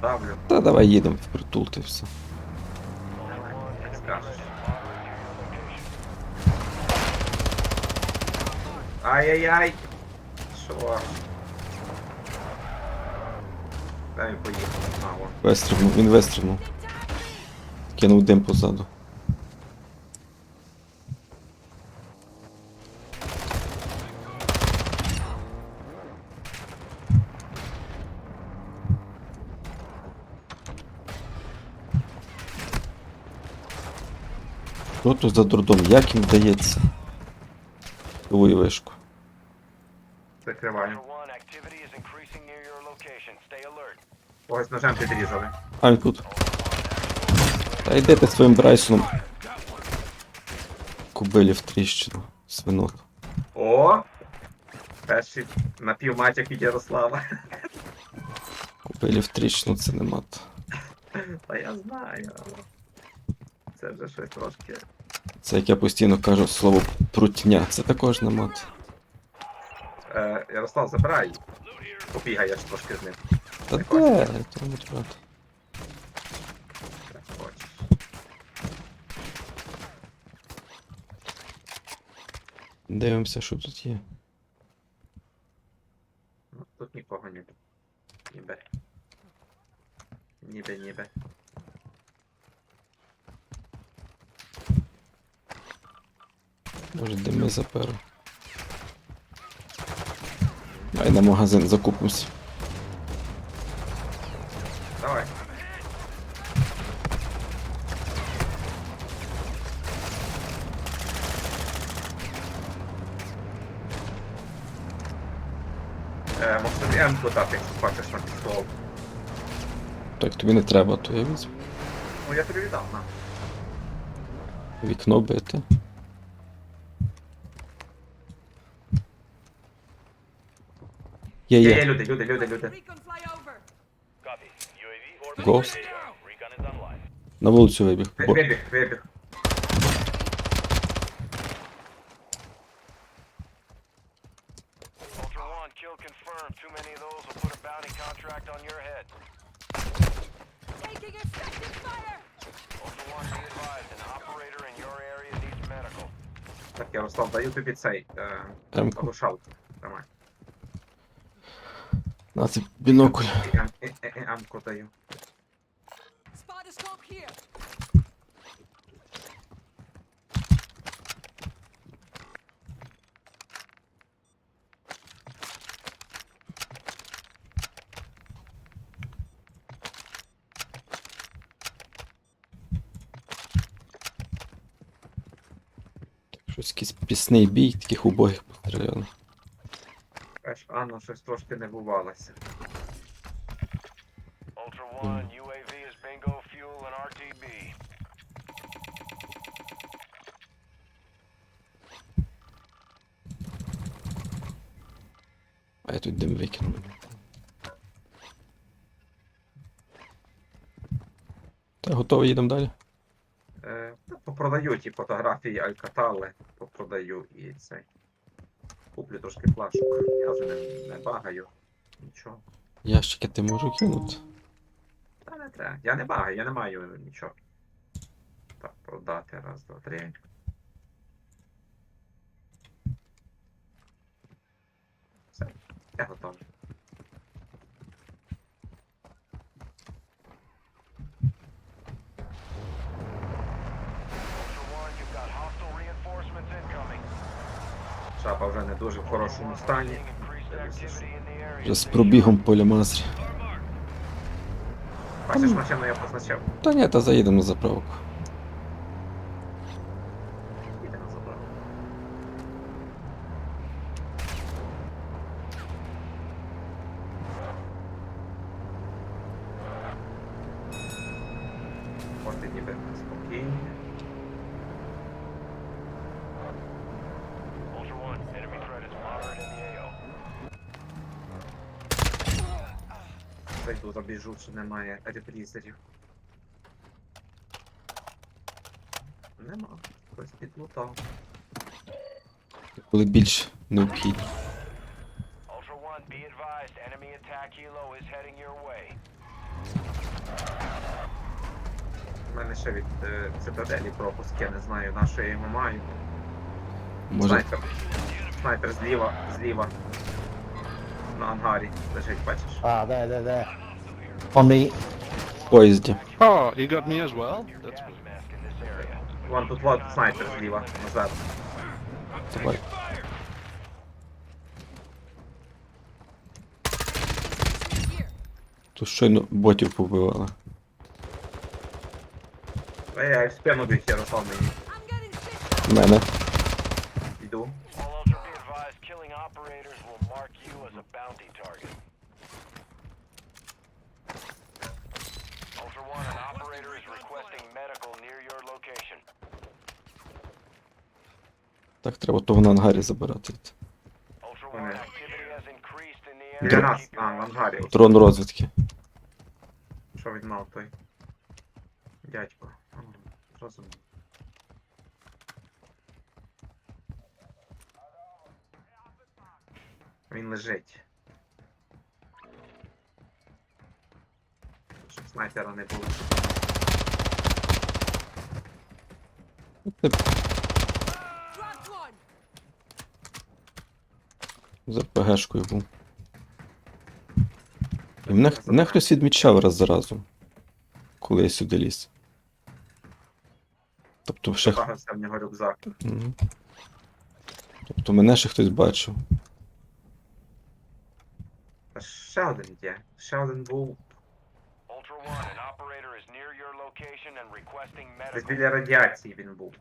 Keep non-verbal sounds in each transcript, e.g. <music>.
подавлю. Та давай їдемо в притул, ти все. Як скажеш. Ай-яй-яй! Що? Дай поїхав. А, о. Вистрибнув, він вистрибнув. Кинув дим позаду. Що тут за дурдом? Як їм вдається? Тилує вишку. Закриваю. Когось ножем підрізали. А він тут. Та йди ти своїм Брайсоном. Кубилі в тріщину. Свинот. О! Перший напівматяк від Ярослава. Кубилі в тріщину це не мат. Та я знаю. Це вже щось трошки. Це як я постійно кажу слово прутня. Це також не мат. Е, Ярослав, забирай. Побігаєш трошки з ним. Та Не де? Треба брати. як хочеш. Дивимося, що тут є. Ну, тут нікого ніби. Ніби. Ніби, ніби. Може дими заперу. Ай на магазин закупимось. Давай. Е, може тобі М-ку дати, якщо на пістол. Так тобі не треба, то я візьму. Ну я тобі віддав, на. Вікно бити. Є, Є, є є. люди, люди, люди, люди. Recon flyover. Copy. UAV orbiting Ghost. the AO. Recon is online. На вулицю вибіг. Ви- Бо... Вибіг, вибіг. Ultra One, kill confirmed. Too many of those will put a bounty contract on your head. Taking effective fire. Ultra One, be advised, an operator in your area needs medical. Так, Ярослав, даю тобі цей. Е, М-ку. глушалку. Тримай. На це бінокль. І М- і- і- і М-ку даю. Spider scope here. Щось якийсь пісний бій, таких убогих постріляли. Анна щось трошки не бувалося. Ultra One, UAV is bingo fuel and RTB. А я тут дим викинув. Та готовий, їдемо далі. Е, та попродаю ті фотографії Алькатали, попродаю і цей. Куплю трошки флашок. Я вже не, не багаю. Нічого. Ящики ти можу кинути. Та не треба. Я не багаю, я не маю нічого. Так, продати. Раз, два, три. Все, я готовий. Ultra One, you've got hostile reinforcements incoming. Шапа вже не дуже в хорошому стані. Вже з пробігом поля Мазрі. Бачиш, машину я позначав? Та ні, та заїдемо на заправку. Іде на заправку. Порти ніби спокійні. Ultra One, enemy threat is moderate in the AO. Зайду, забіжу, що немає репрізерів. Нема. Хтось підлутав. Коли більш необхідні. Ultra One, be advised, enemy attack helo is heading your way. ще від е, цитаделі пропуск, я не знаю, на що я його маю. Може, Снайпер. Снайпер зліва, зліва. На ангарі лежить, бачиш? Ah, there, there, there. On me. в поїзді. Oh, you got me as well? That's Gas good. mask in this area. Вон тут вот снайпер зліва, назад. Давай. Here. Тут щойно ботів побивали. Ей, я в спину б'ють, Ярослав мені. I'm getting stitched. В мене. Йду. All Ultra be advised, killing operators will mark you as a bounty target. Requesting medical near your location. Так треба того на ангарі забирати. Ultra Okay. One, activity has increased in the Біля area. нас, а, в ангарі. Дрон розвідки. Що він мав той? Дядько. Ага, Зрозумів. Він лежить. Щоб снайпера не було. Ти Dropped one. з РПГшкою був. І мене, мене хтось відмічав раз за разом, коли я сюди ліз. Тобто ще. Багався в нього рюкзак. Мгм. Тобто мене ще хтось бачив. Та ще один є. Ще один був Ultra One, an operator is near your location and requesting десь біля радіації він був.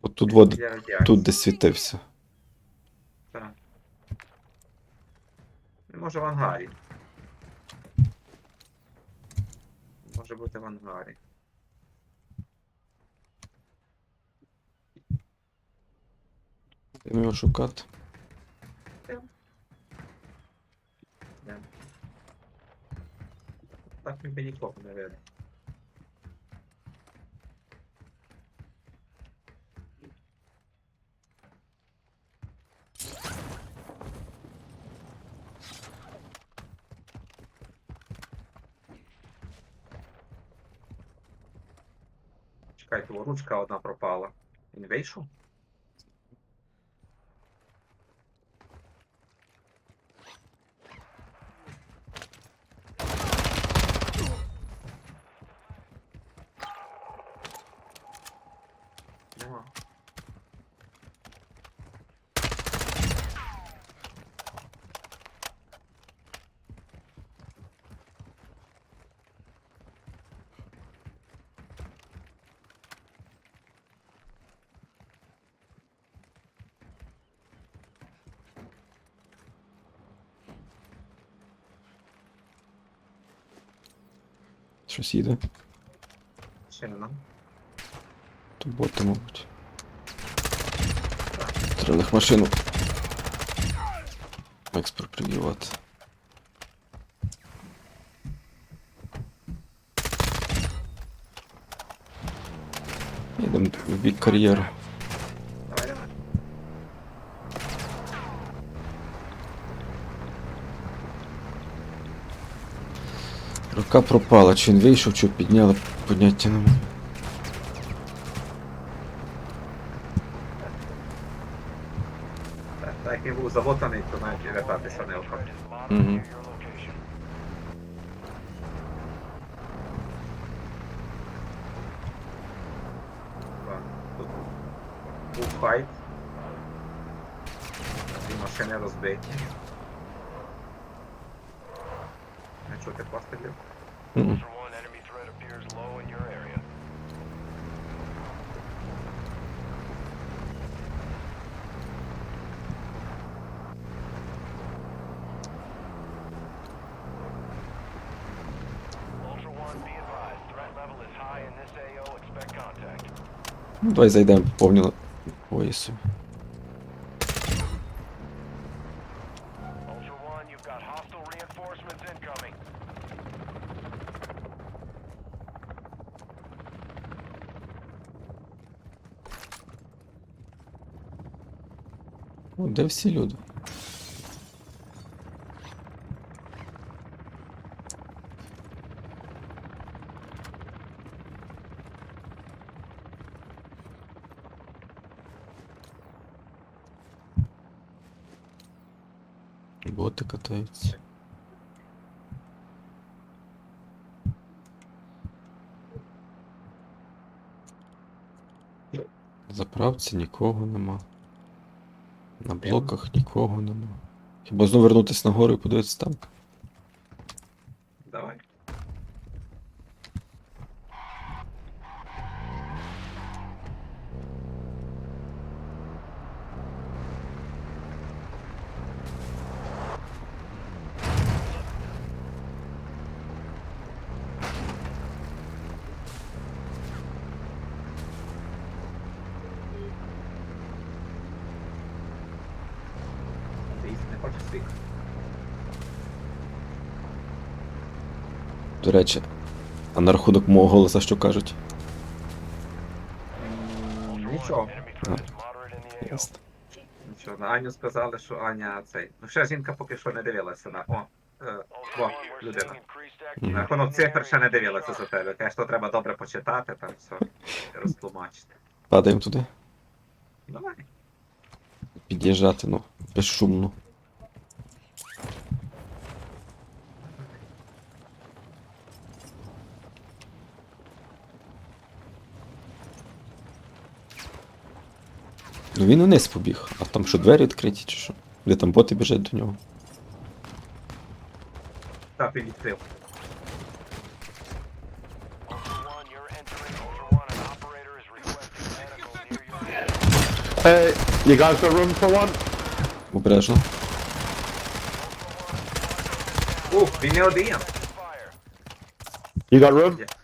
От тут, Біля радіації. тут десь світився. Так. Ну, Може в ангарі. Може бути в ангарі. Будемо його шукати. Не. Так ніби нікого не видно. Чекайте, ручка одна пропала. Він? Щось їде. Ще не нам. То боти, мабуть. Треба їх машину. Експроприювати. Їдемо в бік кар'єру. Рука пропала, чи він вийшов, чи підняли, поняття немає. Так, він був замотаний, то навіть і вертатися не Тут був файт. Дві машини розбиті. Чути пострілів. Мгм. Ultra One, enemy threat appears low in your area. Ultra One, be advised, threat level is high in this AO. Expect contact. Ну, давай зайдемо повні поясу. О, де всі люди? Боти катаються. Заправці нікого нема. На блоках нікого нема. Хіба знову вернутися на гору і подивитися там? Давай. Дивіться, не хоче свік. До речі, а на рахунок мого голоса що кажуть? Нічого. Ясно. Нічого, на Аню сказали, що Аня цей. Ну ще жінка поки що не дивилася на. О, е, о, людина. На рахунок цифр ще не дивилася за тебе. Каже, що треба добре почитати, там все розтлумачити. Падаємо туди. Давай. Під'їжджати, ну, безшумно. Ну він вниз побіг, а там що двері відкриті чи що? Де там боти біжать до нього? Так, він відкрив. Hey, you guys got room for one? Обережно. Ух, він не один. You got room? Піднімається.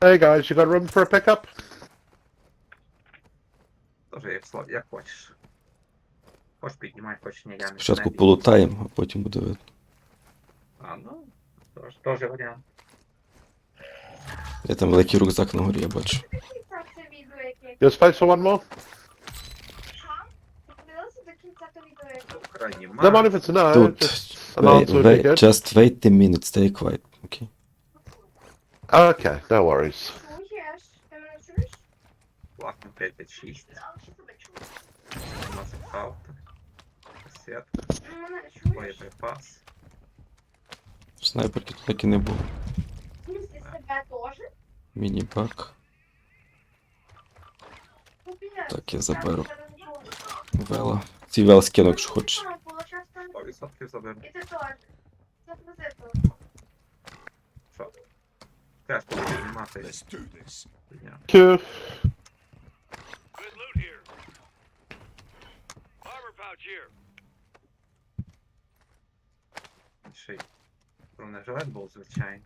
Hey guys, you got room for a pickup? Тоже як слов, як хочеш. Хоч піднімай, хоч ні, я не Спочатку не- полутаємо, а потім буде видно. А, ну, тож, теж варіант. Я там великий рюкзак на горі, я бачу. Це відео, яке You space for one more? Подивилася до кінця то відео, яке Україні Don't mind мало. if it's a no. Тут. Just an Wait, answer would be wait, good. just wait a minute, stay quiet. Окей. Що тебе чуєш? 12 авто. Касет, Ти мене чуєш? боєприпас. Снайперки тут так і не було. Міні-бак. Так, я заберу. Вела. Ці вел скину, якщо хочеш. Було часто. 100% заберу. І ти теж. Це позитив. Що? Теж коли знімати. Підняв. Two. Good loot here. Armor pouch here. Ще й бронежилет був, звичайно.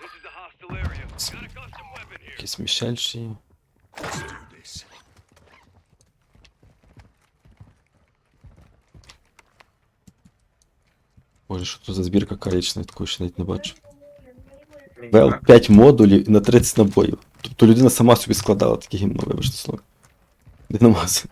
This is a hostile area. Got a custom weapon here. Якийсь Мішель ще є. Боже, що тут за збірка каєчна, такого ще навіть не бачу. Вел 5 модулів і на 30 набоїв. Тобто людина сама собі складала такі гімно, вибачте слово. Динамаз.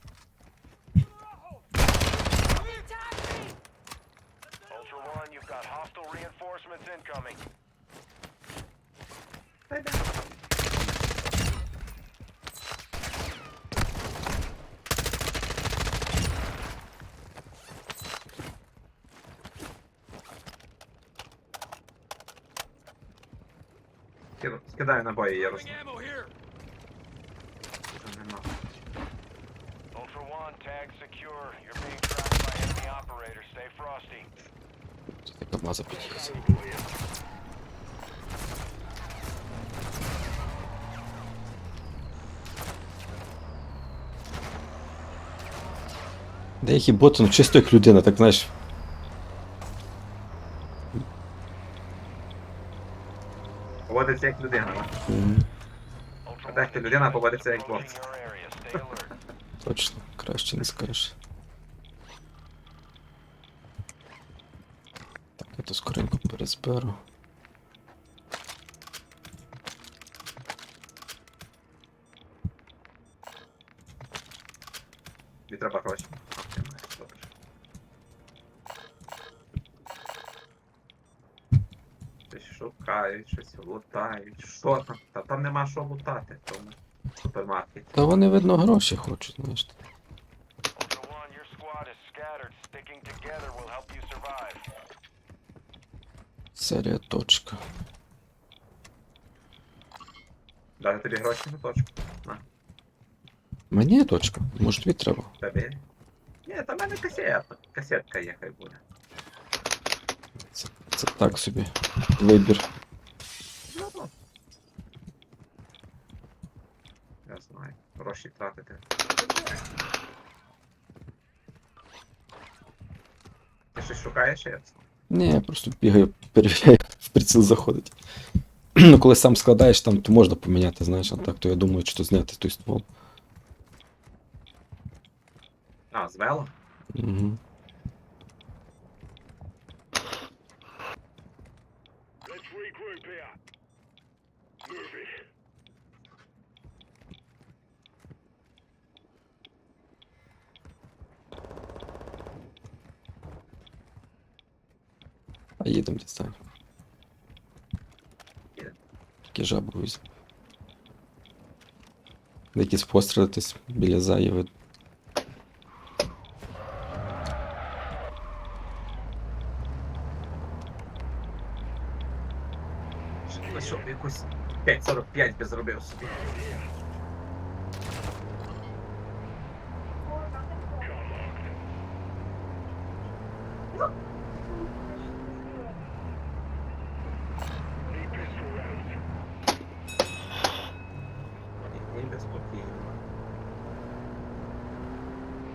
набої, я роз... Вже нема. Ultra One, tag secure. You're being tracked by enemy operators. Stay frosty. Це така маза під'їхала. Деякі боти, ну чисто як людина, так знаєш. Поводиться як людина. Мгм. А А ти людина поводиться як бот. Точно, краще не скажеш. Так, я то скоренько перезберу. Тобі треба гроші. А, ти маєш, добре. Щось шукають, щось лутають. Що там? Та там нема що лутати в тому супермаркеті. Та вони, видно, гроші хочуть, знаєш. Серія точка. Дати тобі гроші на точку. На, Мені точка, може тобі треба. тобі. Ні, та в мене касетка. Касетка є, хай буде. Це, це так собі. Вибір. Ну, Я знаю. Гроші тратити. Ти щось шукаєш, я Ні, я просто бігаю, перевіряю, в приціл заходить. <clears throat> Ну, коли сам складаєш, там то можна поміняти, знаєш, а так, то я думаю, що зняти той ствол. А, звело? Угу. А їдемо дістань. Тільки жабу візьму. Якісь постріли десь біля. Лише б якусь 5.45 би зробив собі. І- і безпокійно.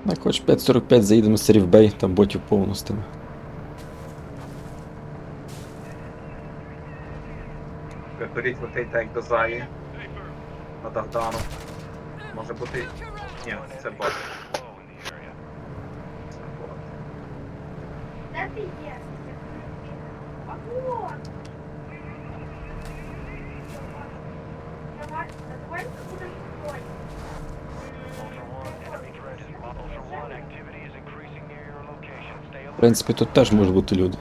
На хоч 5.45 заїдемо з Рівбей, там ботів повно з тими. Виперіть летить так як до Заї. На Дахдану. Може бути. Ні, це бот. Це бот. Де ти є? А вот. Давай, давай будемо ходити. Ultra One, enemy threat is Ultra One, activity is increasing near your location. Stay В alert. Принципі, тут теж можуть бути люди.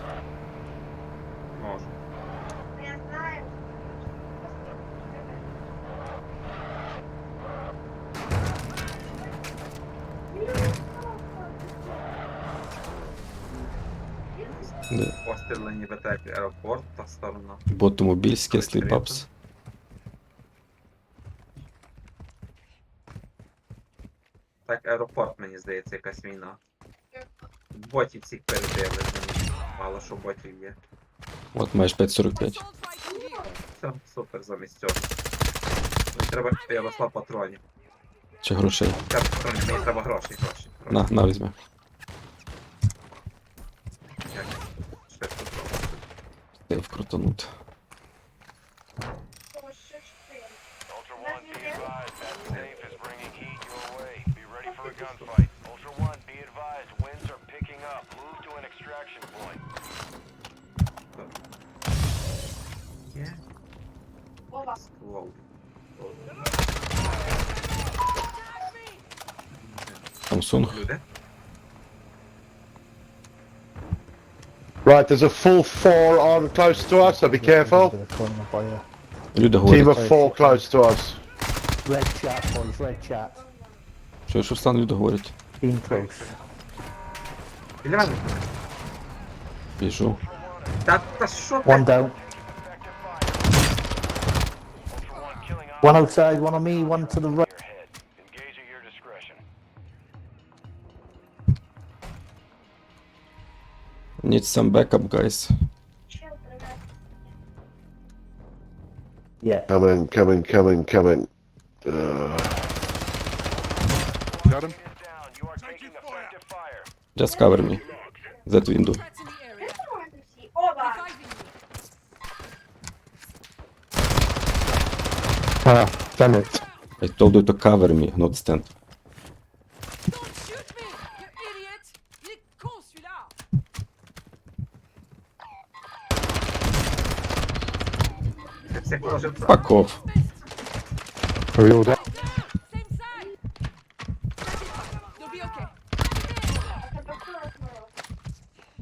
Може. Де? Постріли ніби так аеропорт та сторона. Ботомобіль з Кеслі Так, аеропорт, мені здається, якась війна. Ботів всіх перебили. Мало що ботів є. От маєш 5.45. Assault. Все, супер замість цього. Мені треба Ярослав патронів. Чи грошей. Треба патронів, мені треба гроші, гроші. На, на візьми. Як? Ти вкрутанути. Right, there's a full four on close to us, so be careful. Люди Team говорять. of four close to us. Red chat, boys, red chat. Що ж Руслан люди говорять? Being close. Біля мене? Біжу. Та, та що One ти? down. Effective fire. Ultra One, killing on One outside, one on me, one to the right. Need some backup, guys. Yeah. Coming, coming, coming, coming. Uh, Got him. Just cover me. That window. Ah, damn it. I told you to cover me, not stand. Класно.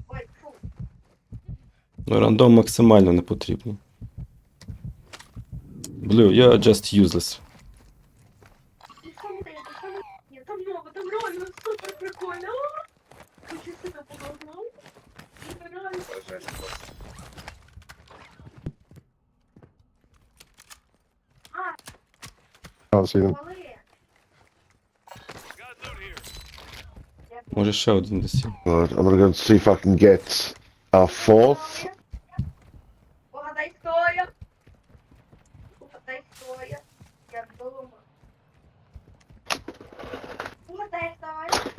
Ой, фу. Ну, рандом максимально не потрібно. Blue, you're just useless. see them. мали. Може ще один десь. є. Right, I'm gonna go and see if I can get our fourth. Угадай, хто я. Угадай, хто я. Я вдома. Угадай, хто я.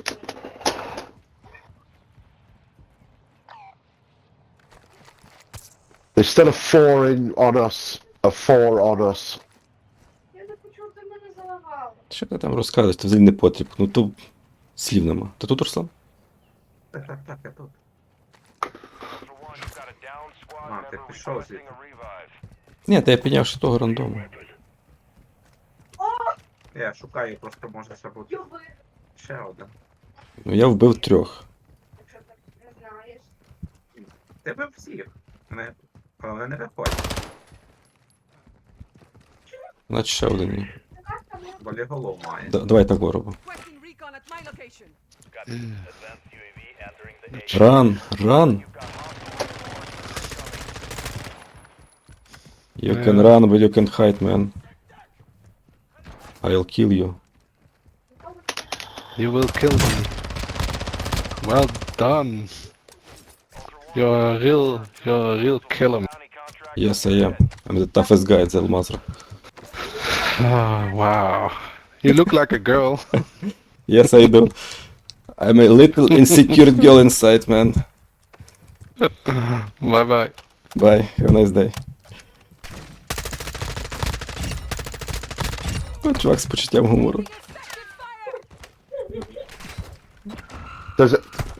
There's still a four in on us. A four on us. Що ти там розказуєш? Це взагалі не потріб. Ну то слів нема. Та тут Руслан? Так, так, так, я тут. А, ти пішов звідти. Ні, та я підняв ще того рандому. Я шукаю, просто може ще бути ще один. Ну я вбив трьох. Знаєш. Тебе всіх. Не, головне не виходь, Значить ще один є. Така там не бо голов має. Да, давай так робимо. Requesting recon at my location. Ран, ран. You can run, but you can hide, man. I'll kill you. You will kill me. Well done. You're a real, you're a real killer. Bounty contract Yes, I am. I'm the toughest guy at Zelmazra. Oh, <sighs> wow. You look like a girl. <laughs> Yes, I do. I'm a little <laughs> insecure girl inside, man. bye <sighs> bye. Bye. Have a nice day. Ну, чувак з почуттям гумору. Effective fire! Does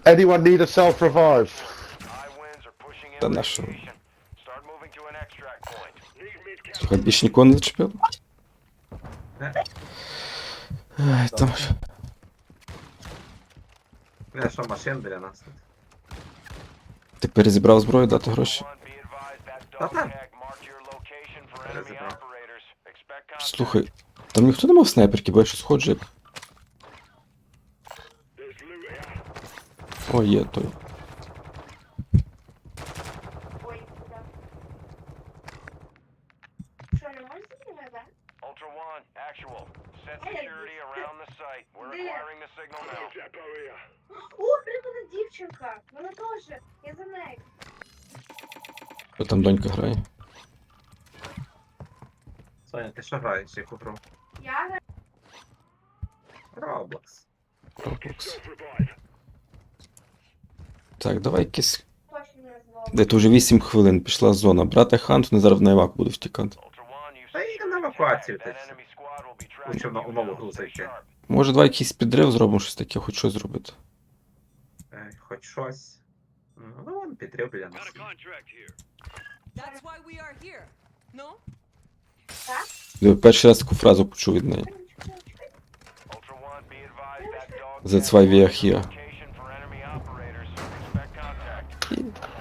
anyone need a self revive? High winds are pushing in Та the на що? location. Start moving to an extract point. Слухай, більш нікого не зачепив? Ай, там. Не, що машин біля нас тут. Ти перезібрав зброю, дати гроші? Та там. Слухай, там ніхто не мав снайперки, бо я щось ходжу. О, є той. Ой, куди. Що, не можеш зробити? Ultra One, actual. Set security around the site. We're acquiring the signal now. О, вона дівчинка. Вона теж. Я за нею. Хто там донька грає? Соня, ти що граєш, яку гру? Я Roblox. Roblox. Так, давай якийсь. точно не зловлю. Де то вже 8 хвилин пішла зона. Брати хант, вони зараз на евак будуть втікати. Ultra One, you've Та їдемо secured на the евакуацію, tracking на умову гру зайти. Може, давай якийсь підрив зробимо щось таке, хоч щось зробити. Е, Хоч щось. Ну, вон підрив біля нас. That's why we are here. No? Я перший раз таку фразу почув від неї. That's why we are here.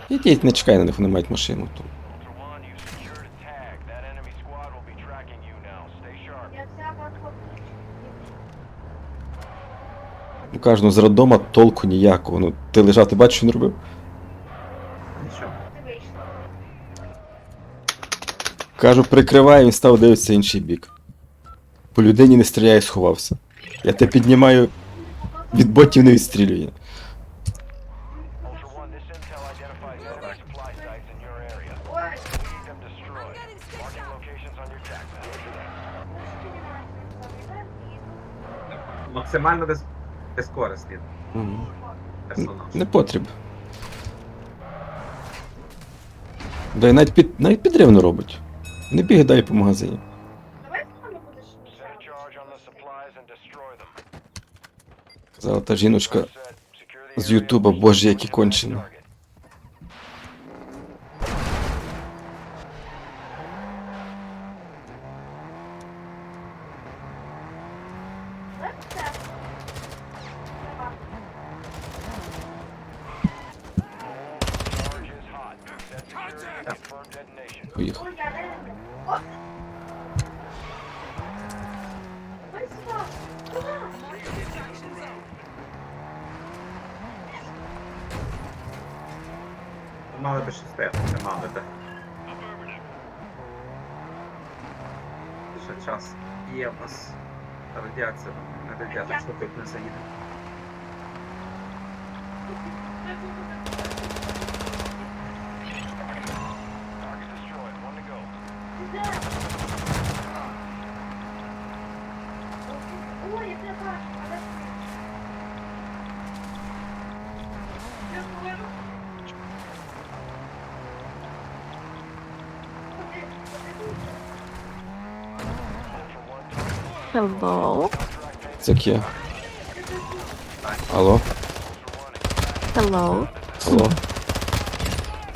Ідіть, не чекай на них, вони мають машину. То. Ultra One, you've secured a tag. That enemy squad will be tracking you now. Stay sharp. Я взяла хлопчик. Ну кажу, ну з роддома толку ніякого. Ну, ти лежав, ти бачиш, що він робив? Нічого. Кажу, прикриває, він став дивитися інший бік. По людині не стріляє, сховався. Я тебе піднімаю, від ботів не відстрілює. Максимально без безкорисний угу. персонаж. Не потріб. Да і навіть під навіть підривно робить. Не бігадай по магазині. Золота жіночка з Ютуба, боже, які кончені. Мали би ще стояти, не мали би. Ще час є в нас. Радіація не радіація, що тут не заїде. Target Hello. Це є. Алло, Hello. алло,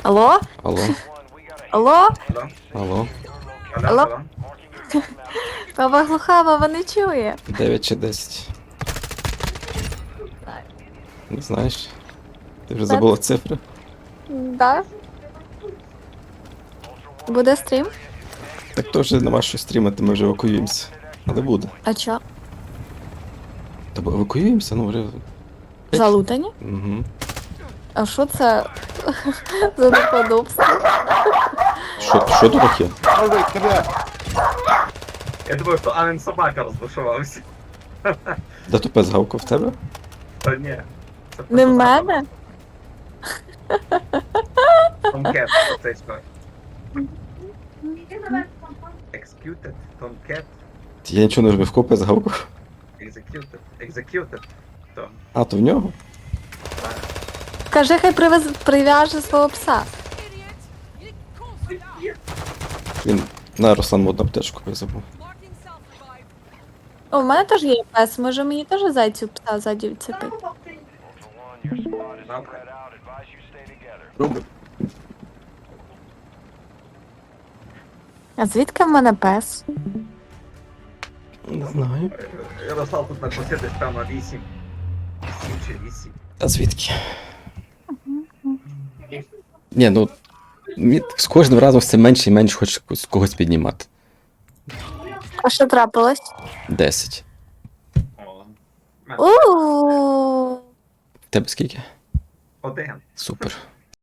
Алло? алло, Алло? алло. Алло? Баба глухава не чує. 9 чи 10. Знаєш? Ти вже забула цифри? Да. Буде стрім? Так то вже нема що стрімати, ми вже евакуюємося. Але буде. А чо? Та бо евакуюємося, ну вже. Залутані? Угу. А що це <laughs> за неподобство? Що, що тут таке? Я думаю, що Анен собака розбушувався. Де то пес гавкав в тебе? Та ні. Це Не в мене? Tomcat, що. Там. Executed, Tomcat, я нічого не робив, копи загавкав. Екзек'ютор. Екзек'ютор. Хто? А, то в нього? Кажи, хай привез, прив'яже свого пса. Він. На, Руслан, модну аптечку я забув. О, в мене теж є пес, може мені теж зайцю пса ззаді вцепити. А звідки в мене пес? Не знаю. Ярослав тут накосив десь там на 8. 7 чи 8. А звідки? Ні, ну. З кожним разом все менше і менше хоче когось- піднімати. А що трапилось? 10. О. У тебе скільки? Один. Супер.